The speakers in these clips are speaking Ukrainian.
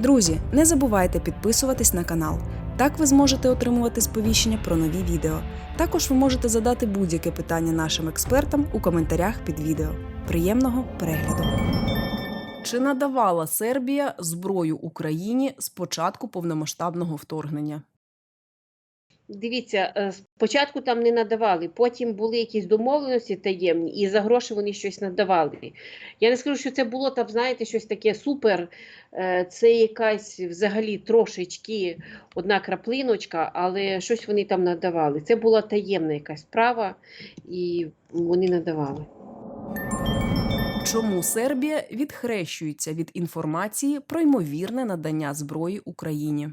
Друзі, не забувайте підписуватись на канал. Так ви зможете отримувати сповіщення про нові відео. Також ви можете задати будь-яке питання нашим експертам у коментарях під відео. Приємного перегляду! Чи надавала Сербія зброю Україні з початку повномасштабного вторгнення? Дивіться, е, спочатку там не надавали, потім були якісь домовленості таємні, і за гроші вони щось надавали. Я не скажу, що це було там, знаєте, щось таке супер. е, Це якась взагалі трошечки одна краплиночка, але щось вони там надавали. Це була таємна якась справа, і вони надавали. Чому Сербія відхрещується від інформації про ймовірне надання зброї Україні?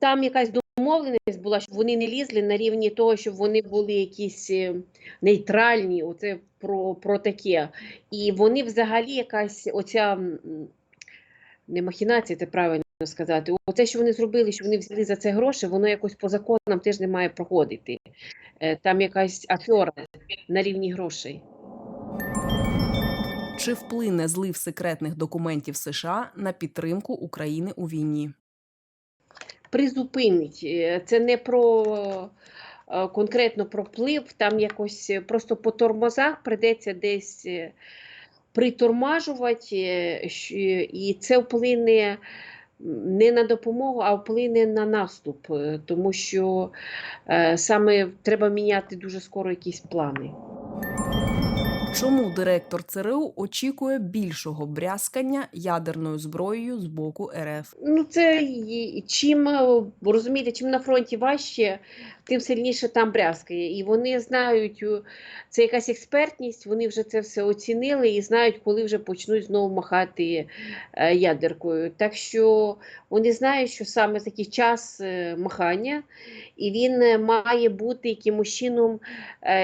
Там якась домовленість була, щоб вони не лізли на рівні того, щоб вони були якісь е, нейтральні, оце про, про таке. І вони взагалі якась оця не махінація, це правильно сказати. Оце, що вони зробили, що вони взяли за це гроші, воно якось по законам теж не має проходити. Е, Там якась афера на рівні грошей. Чи вплине злив секретних документів США на підтримку України у війні? Призупинить. Е, Це не про е, конкретно про вплив, там якось е, просто по тормозах прийдеться десь притормажувати, і це вплине не на допомогу, а вплине на наступ, тому що саме треба міняти дуже скоро якісь плани. Чому директор ЦРУ очікує більшого брязкання ядерною зброєю з боку РФ? Ну, це чим е, розумієте, чим на фронті важче, тим сильніше там брязкає. І вони знають, е, це якась експертність, вони вже це все оцінили і знають, коли вже почнуть знову махати е, ядеркою. Так що вони знають, що саме такий час махання, і він має бути якимось чином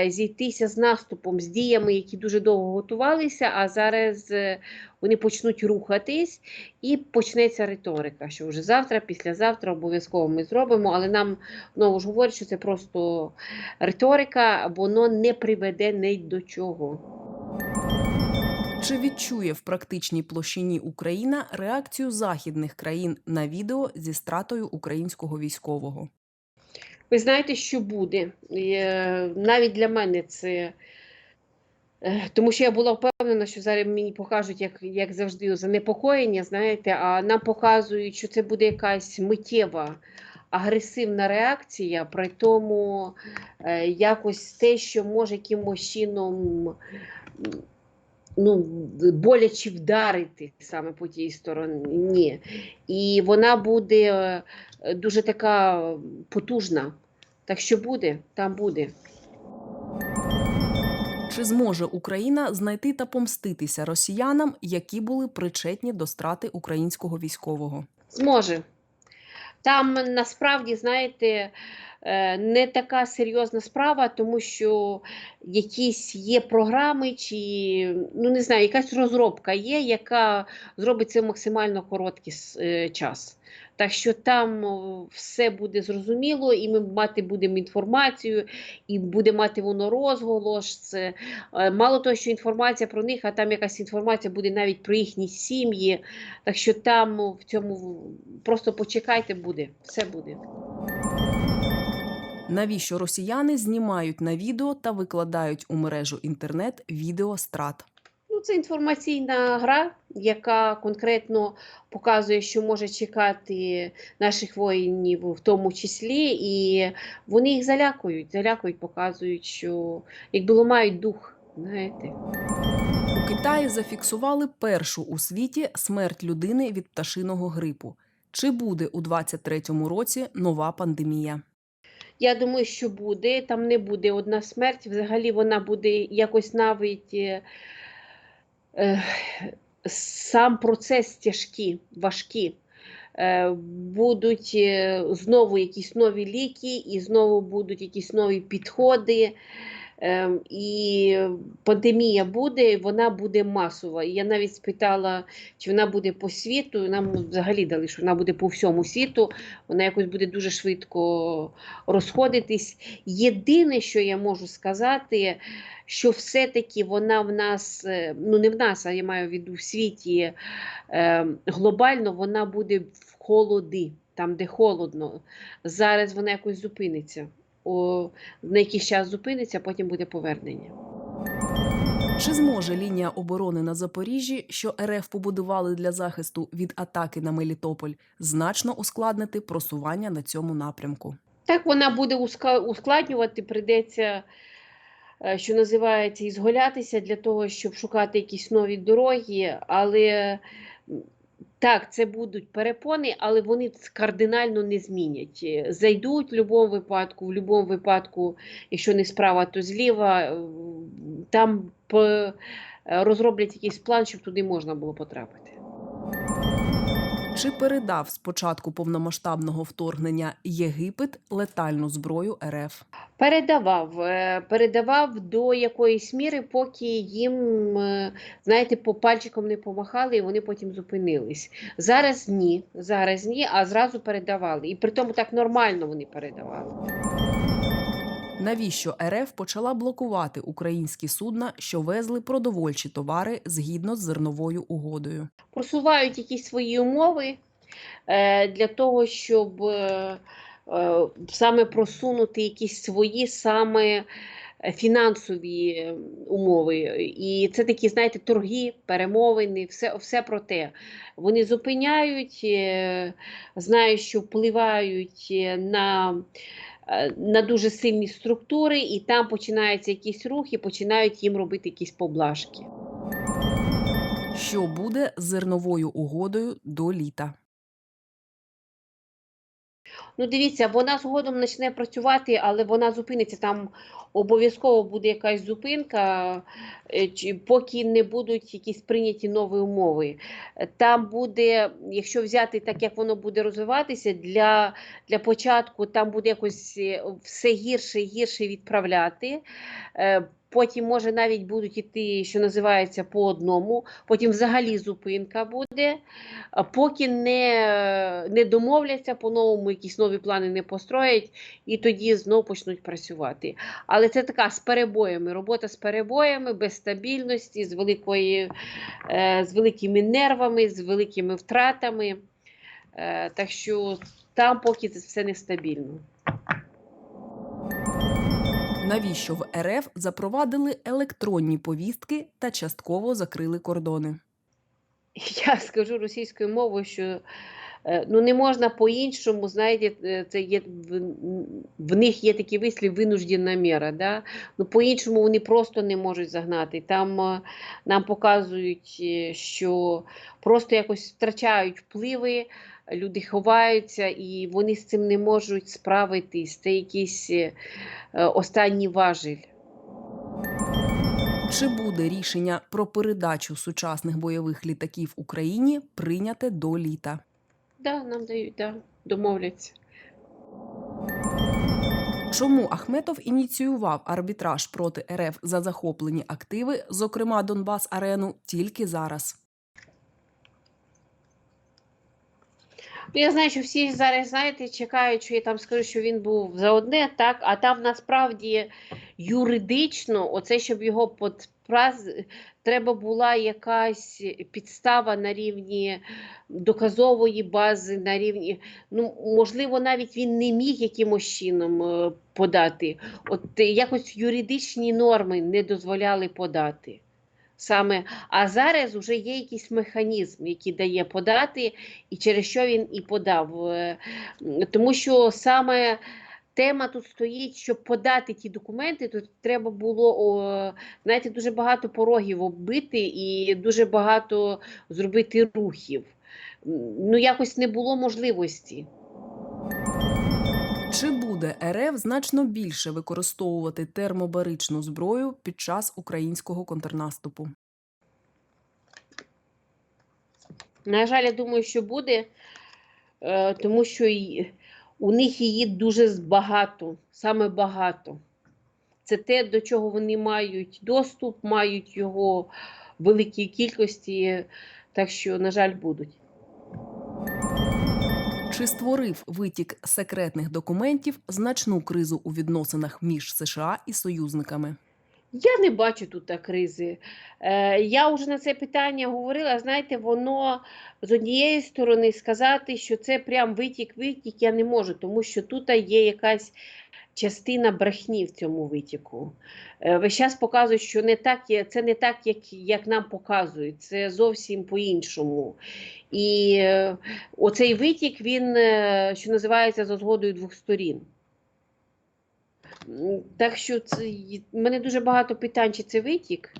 зійтися з наступом, з діями, які дуже довго готувалися, а зараз е, вони почнуть рухатись. І почнеться риторика, що вже завтра, післязавтра обов'язково ми зробимо, але нам знову ж говорять, що це просто риторика, воно не приведе ні до чого. Чи відчує в практичній площині Україна реакцію західних країн на відео зі стратою українського військового? Ви знаєте, що буде? Навіть для мене це. Е, Тому що я була впевнена, що зараз мені покажуть, як, як завжди, занепокоєння, знаєте, а нам показують, що це буде якась миттєва агресивна реакція, при тому е, якось те, що може якимось чином ну, боляче вдарити саме по тій стороні. І вона буде е, дуже така потужна. Так що буде, там буде. Чи зможе Україна знайти та помститися росіянам, які були причетні до страти українського військового? Зможе. Там насправді, знаєте, е, не така серйозна справа, тому що якісь є програми, чи ну не знаю, якась розробка є, яка зробить це в максимально короткий е, час. Так що там все буде зрозуміло, і ми мати будемо інформацію, і буде мати воно розголос. Це, е, мало того, що інформація про них, а там якась інформація буде навіть про їхні сім'ї. Так що там в цьому просто почекайте, буде, все буде. Навіщо росіяни знімають на відео та викладають у мережу інтернет відео страт? Ну, це інформаційна гра, яка конкретно показує, що може чекати наших воїнів, в тому числі, і вони їх залякують, залякують, показують, що якби ламають дух. Знаєте, У Китаї зафіксували першу у світі смерть людини від пташиного грипу. Чи буде у 2023 році нова пандемія? я думаю, що буде. Там не буде одна смерть. Взагалі вона буде якось навіть е, сам процес тяжкий, важкий. Е, будуть е, знову якісь нові ліки, і знову будуть якісь нові підходи. Ем, І пандемія буде, вона буде масова. Я навіть спитала, чи вона буде по світу. Нам взагалі дали, що вона буде по всьому світу. Вона якось буде дуже швидко розходитись. Єдине, що я можу сказати, що все-таки вона в нас, е, ну не в нас, а я маю в виду в світі е, глобально, вона буде в холоди, там, де холодно. Зараз вона якось зупиниться. На якийсь час зупиниться, а потім буде повернення. Чи зможе лінія оборони на Запоріжжі, що РФ побудували для захисту від атаки на Мелітополь, значно ускладнити просування на цьому напрямку? Так вона буде ускладнювати, прийдеться, е, що називається, ізголятися для того, щоб шукати якісь нові дороги. Але так, це будуть перепони, але вони кардинально не змінять. Е, Зайдуть в будь-якому випадку, в будь-якому випадку, якщо не справа, то зліва, е, там е, розроблять якийсь план, щоб туди можна було потрапити. Чи передав з початку повномасштабного вторгнення Єгипет летальну зброю РФ? Передавав, е, передавав до якоїсь міри, поки їм, е, знаєте, по пальчиком не помахали, і вони потім зупинились. Зараз ні, зараз ні, а зразу передавали. І при тому так нормально вони передавали. Навіщо РФ почала блокувати українські судна, що везли продовольчі товари згідно з зерновою угодою? Просувають якісь свої умови е, для того, щоб е, е, саме просунути якісь свої саме фінансові умови. І це такі, знаєте, торги, перемовини, все, все про те. Вони зупиняють, знають, що впливають на, на дуже сильні структури, і там починаються якісь рухи, починають їм робити якісь поблажки. Що буде з зерновою угодою до літа? Ну, дивіться, вона згодом почне працювати, але вона зупиниться. Там обов'язково буде якась зупинка, е, поки не будуть якісь прийняті нові умови. Е, Там буде, якщо взяти так, як воно буде розвиватися, для, для початку там буде якось е, все гірше і гірше відправляти. Потім, може, навіть будуть іти, що називається, по одному, потім взагалі зупинка буде. Поки не, не домовляться по-новому, якісь нові плани не построять, і тоді знов почнуть працювати. Але це така з перебоями, робота з перебоями, без стабільності, з, великої, е, з великими нервами, з великими втратами. Е, так що там поки це все нестабільно. Навіщо в РФ запровадили електронні повістки та частково закрили кордони? Я скажу російською мовою, що е, ну, не можна по-іншому, знаєте, е, це є, в, них є такий вислів винуждена мера. Да? Ну, по-іншому вони просто не можуть загнати. Там е, нам показують, що просто якось втрачають впливи, люди ховаються і вони з цим не можуть справитись. Це якийсь е, останній важіль. Чи буде рішення про передачу сучасних бойових літаків Україні прийняте до літа? Да, нам дають, да, домовляться. Чому Ахметов ініціював арбітраж проти РФ за захоплені активи, зокрема Донбас Арену, тільки зараз? Я знаю, що всі зараз, знаєте, чекають, що я там скажу, що він був за одне, так, а там насправді юридично, оце, щоб його подпраз, треба була якась підстава на рівні доказової бази, на рівні, ну, можливо, навіть він не міг якимось чином е, подати. От якось юридичні норми не дозволяли подати. Саме, а зараз вже є якийсь механізм, який дає подати, і через що він і подав. Е, Тому що саме тема тут стоїть, щоб подати ті документи, то треба було о, знаєте, дуже багато порогів оббити і дуже багато зробити рухів. Ну, якось не було можливості. Чи буде РФ значно більше використовувати термобаричну зброю під час українського контрнаступу? На жаль, я думаю, що буде, е, тому що у них її дуже багато, саме багато. це те, до чого вони мають доступ, мають його великій кількості, так що, на жаль, будуть. Чи створив витік секретних документів значну кризу у відносинах між США і союзниками? Я не бачу тут кризи. Е, я вже на це питання говорила. Знаєте, воно з однієї сторони сказати, що це прям витік-витік, я не можу, тому що тут є якась частина брехні в цьому витіку. Е, весь час показують, що не так це не так, як, як нам показують, це зовсім по-іншому. І е, оцей витік, він, е, що називається, за згодою двох сторін. Так що це, мене дуже багато питань, чи це витік.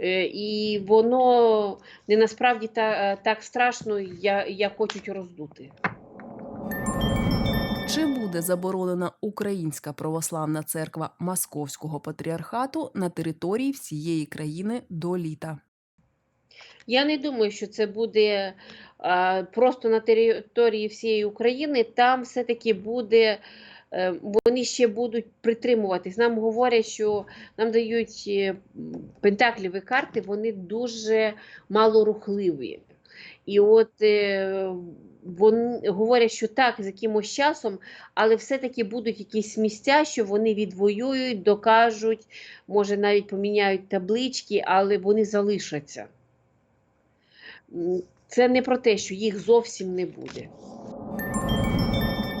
Е, І воно не насправді та, так страшно, я- як хочуть роздути. Чи буде заборонена Українська православна церква Московського патріархату на території всієї країни до літа? Я не думаю, що це буде а, просто на території всієї України. Там все-таки буде, е, вони ще будуть притримуватись. Нам говорять, що нам дають е, пентакліві карти, вони дуже малорухливі. І от е, вони говорять, що так, з якимось часом, але все-таки будуть якісь місця, що вони відвоюють, докажуть, може навіть поміняють таблички, але вони залишаться. Це не про те, що їх зовсім не буде.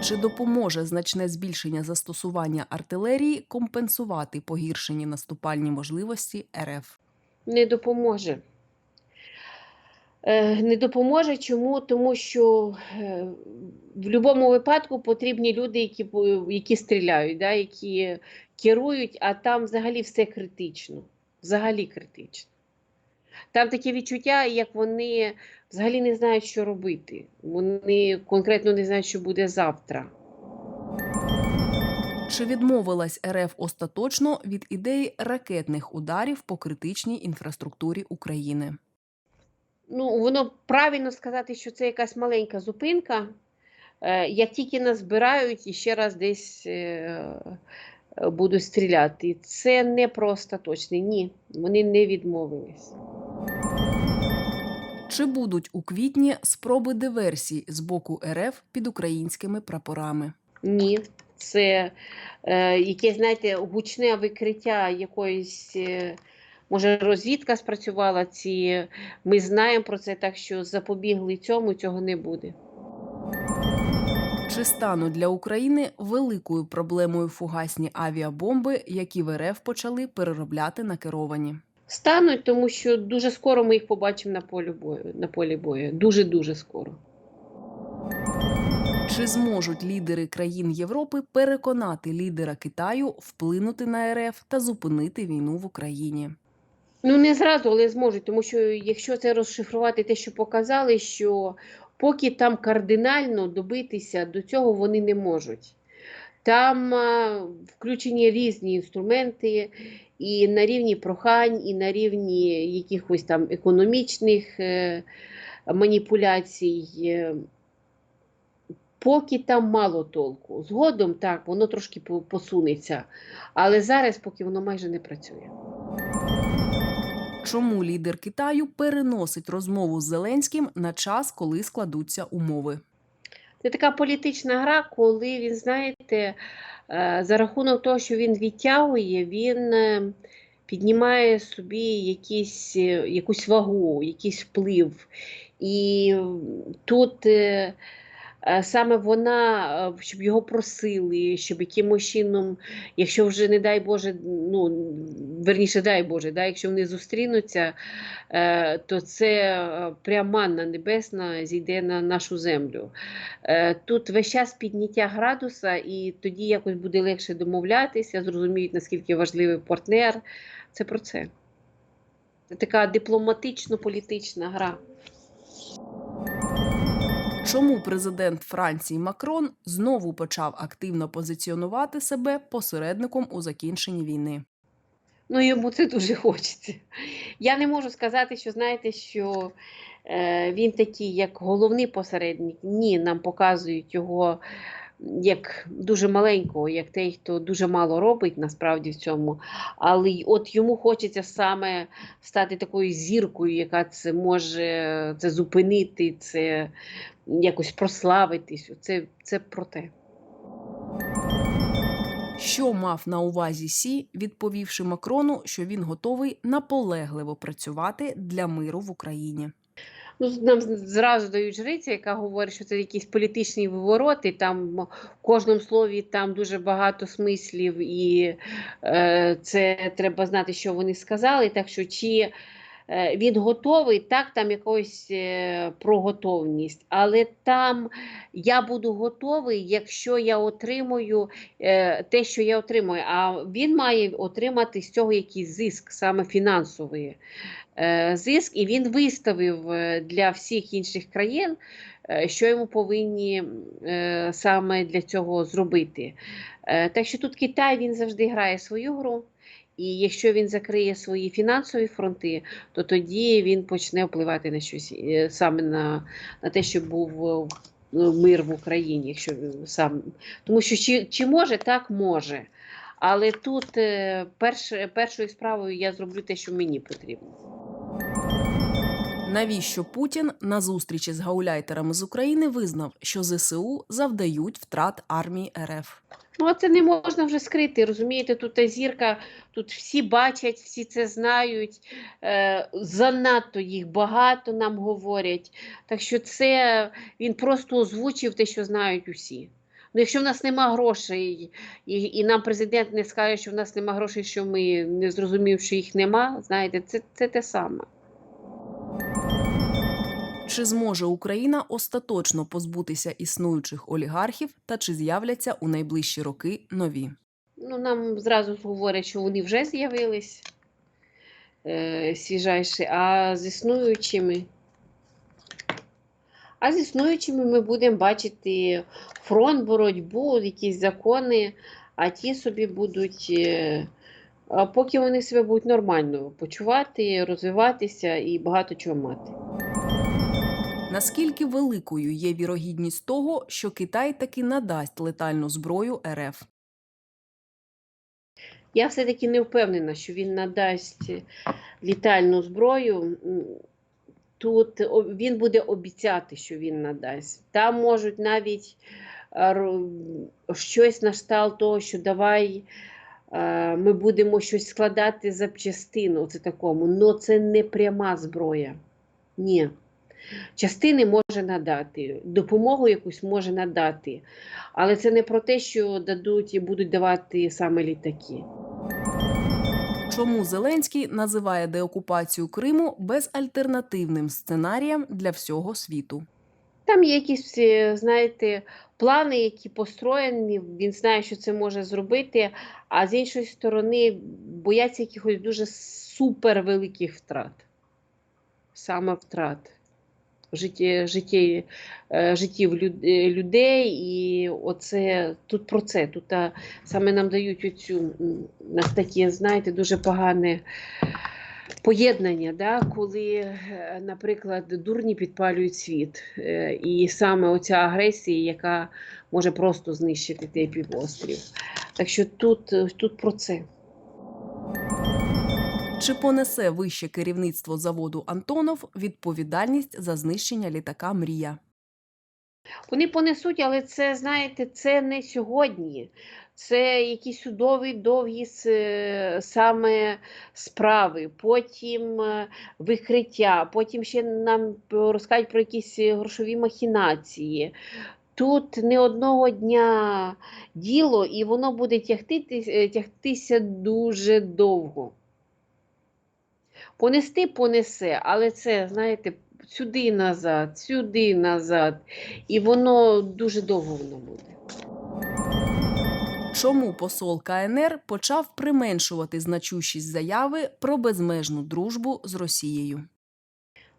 Чи допоможе значне збільшення застосування артилерії компенсувати погіршені наступальні можливості РФ? Не допоможе. Е, Не допоможе чому? Тому що е, в будь-якому випадку потрібні люди, які, які стріляють, да, які керують, а там взагалі все критично. Взагалі критично. Там таке відчуття, як вони взагалі не знають, що робити. Вони конкретно не знають, що буде завтра. Чи відмовилась РФ остаточно від ідеї ракетних ударів по критичній інфраструктурі України? Ну, воно правильно сказати, що це якась маленька зупинка. Е, Як тільки нас збирають і ще раз десь е, будуть стріляти. Це не про остаточний. Ні, вони не відмовились. Чи будуть у квітні спроби диверсій з боку РФ під українськими прапорами? Ні. Це е, якесь, знаєте, гучне викриття якоїсь, е, може, розвідка спрацювала, ці, ми знаємо про це, так що запобігли цьому, цього не буде. Чи стануть для України великою проблемою фугасні авіабомби, які в РФ почали переробляти на керовані? Стануть, тому що дуже скоро ми їх побачимо на полі бою. На полі бою. Дуже-дуже скоро. Чи зможуть лідери країн Європи переконати лідера Китаю вплинути на РФ та зупинити війну в Україні? Ну, не зразу, але зможуть, тому що якщо це розшифрувати те, що показали, що поки там кардинально добитися до цього вони не можуть. Там включені різні інструменти, і на рівні прохань, і на рівні якихось там економічних е, маніпуляцій. Е, Поки там мало толку. Згодом так, воно трошки посунеться, але зараз поки воно майже не працює. Чому лідер Китаю переносить розмову з Зеленським на час, коли складуться умови? Це така політична гра, коли він, знаєте, е, за рахунок того, що він відтягує, він е, піднімає собі якісь, е, якусь вагу, якийсь вплив. І тут саме вона, е, щоб його просили, щоб якимось чином, якщо вже, не дай Боже, ну, верніше, дай Боже, да, якщо вони зустрінуться, е, то це е, прям манна небесна зійде на нашу землю. Е, Тут весь час підняття градуса, і тоді якось буде легше домовлятися, зрозуміють, наскільки важливий партнер. Це про це. Це така дипломатично-політична гра. Чому президент Франції Макрон знову почав активно позиціонувати себе посередником у закінченні війни? Ну, йому це дуже хочеться. Я не можу сказати, що знаєте, що е, він такий, як головний посередник. Ні, нам показують його як дуже маленького, як той, хто дуже мало робить насправді в цьому. Але от йому хочеться саме стати такою зіркою, яка це може це зупинити, це якось прославитись. Це, це про те. Що мав на увазі Сі, відповівши Макрону, що він готовий наполегливо працювати для миру в Україні. Ну, нам зразу дають жриця, яка говорить, що це якісь політичні вивороти. Там в кожному слові там дуже багато смислів, і е, це треба знати, що вони сказали. Так що чи він готовий, так, там якось е, про готовність. Але там я буду готовий, якщо я отримую е, те, що я отримую. А він має отримати з цього якийсь зиск, саме фінансовий е, зиск, і він виставив е, для всіх інших країн, е, що йому повинні е, саме для цього зробити. Е, Так що тут Китай він завжди грає свою гру. І якщо він закриє свої фінансові фронти, то тоді він почне впливати на щось е, саме на, на те, щоб був е, мир в Україні. Якщо сам тому, що чи, чи може, так може. Але тут е, перш, першою справою я зроблю те, що мені потрібно. Навіщо Путін на зустрічі з гауляйтерами з України визнав, що ЗСУ завдають втрат армії РФ? Ну, це не можна вже скрити. Розумієте, тут та зірка, тут всі бачать, всі це знають. Е, занадто їх багато нам говорять. Так що це він просто озвучив те, що знають усі. Ну, якщо в нас нема грошей, і, і нам президент не скаже, що в нас нема грошей, що ми не зрозумів, що їх нема, знаєте, це, це те саме. Чи зможе Україна остаточно позбутися існуючих олігархів та чи з'являться у найближчі роки нові? Ну, нам зразу говорять, що вони вже з'явились е, свіжайші, а з існуючими. А з існуючими ми будемо бачити фронт, боротьбу, якісь закони, а ті собі будуть, е, поки вони себе будуть нормально почувати, розвиватися і багато чого мати. Наскільки великою є вірогідність того, що Китай таки надасть летальну зброю РФ? Я все-таки не впевнена, що він надасть літальну зброю. Тут він буде обіцяти, що він надасть. Там можуть навіть е, щось на кшталт того, що давай е, ми будемо щось складати запчастину. Оце такому. Но це не пряма зброя. Ні. Частини може надати, допомогу якусь може надати, але це не про те, що дадуть і будуть давати саме літаки. Чому Зеленський називає деокупацію Криму безальтернативним сценарієм для всього світу? Там є якісь, е, знаєте, плани, які построєні, він знає, що це може зробити, а з іншої сторони бояться якихось дуже супервеликих втрат. Саме втрат житті, житті, е, життів е, людей. І оце тут про це. Тут а, саме нам дають оцю нас таке, знаєте, дуже погане поєднання, да, коли, е, наприклад, дурні підпалюють світ. І саме оця агресія, яка може просто знищити той півострів. Так що тут, тут про це. Чи понесе вище керівництво заводу Антонов відповідальність за знищення літака Мрія? Вони понесуть, але це, знаєте, це не сьогодні. Це якісь судові довгі саме справи, потім е, викриття, потім ще нам розкажуть про якісь грошові махінації. Тут не одного дня діло, і воно буде тягти, е, тягтися дуже довго. Понести понесе, але це, знаєте, сюди назад, сюди назад. І воно дуже довго воно буде. Чому посол КНР почав применшувати значущість заяви про безмежну дружбу з Росією?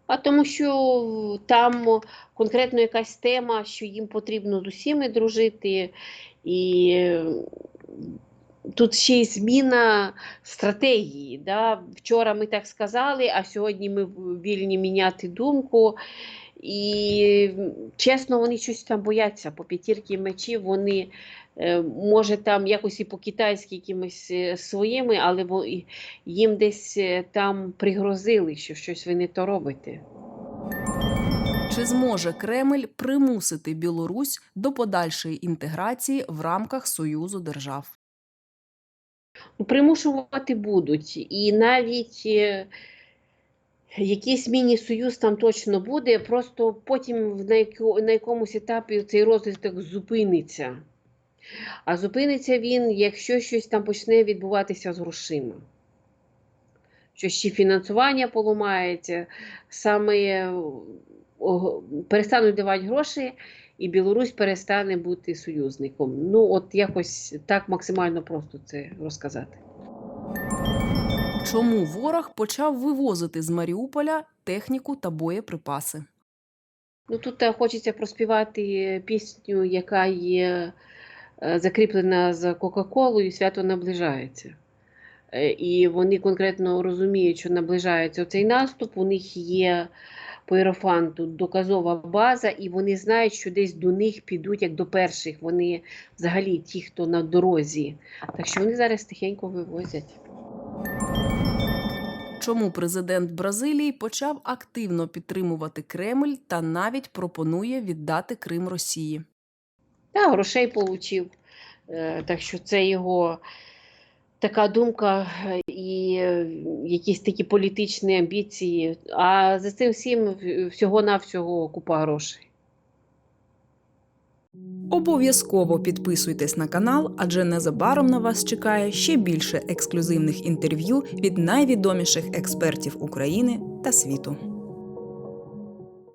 А тому що там конкретно якась тема, що їм потрібно з усіми дружити, і тут ще й зміна стратегії. Да? Вчора ми так сказали, а сьогодні ми вільні міняти думку. І чесно, вони щось там бояться. По п'ятірки мечів вони, е, може, там якось і по-китайськи якимись е, своїми, але їм десь е, там пригрозили, що щось ви не то робите. Чи зможе Кремль примусити Білорусь до подальшої інтеграції в рамках Союзу держав? Примушувати будуть. І навіть е, якийсь міні-союз там точно буде, просто потім на, якомусь етапі цей розвиток зупиниться. А зупиниться він, якщо щось там почне відбуватися з грошима. Що ще фінансування поламається, саме е, перестануть давати гроші, і Білорусь перестане бути союзником. Ну, от якось так максимально просто це розказати. Чому ворог почав вивозити з Маріуполя техніку та боєприпаси? Ну, тут е, хочеться проспівати пісню, яка є е, закріплена з Кока-Колою, свято наближається. Е, І вони конкретно розуміють, що наближається цей наступ. У них є по Єрофанту доказова база, і вони знають, що десь до них підуть як до перших. Вони взагалі ті, хто на дорозі. Так що вони зараз тихенько вивозять. Чому президент Бразилії почав активно підтримувати Кремль та навіть пропонує віддати Крим Росії? Та, грошей получив. Е, Так що це його така думка е, і якісь такі політичні амбіції. А за цим всім всього-навсього купа грошей. Обов'язково підписуйтесь на канал, адже незабаром на вас чекає ще більше ексклюзивних інтерв'ю від найвідоміших експертів України та світу.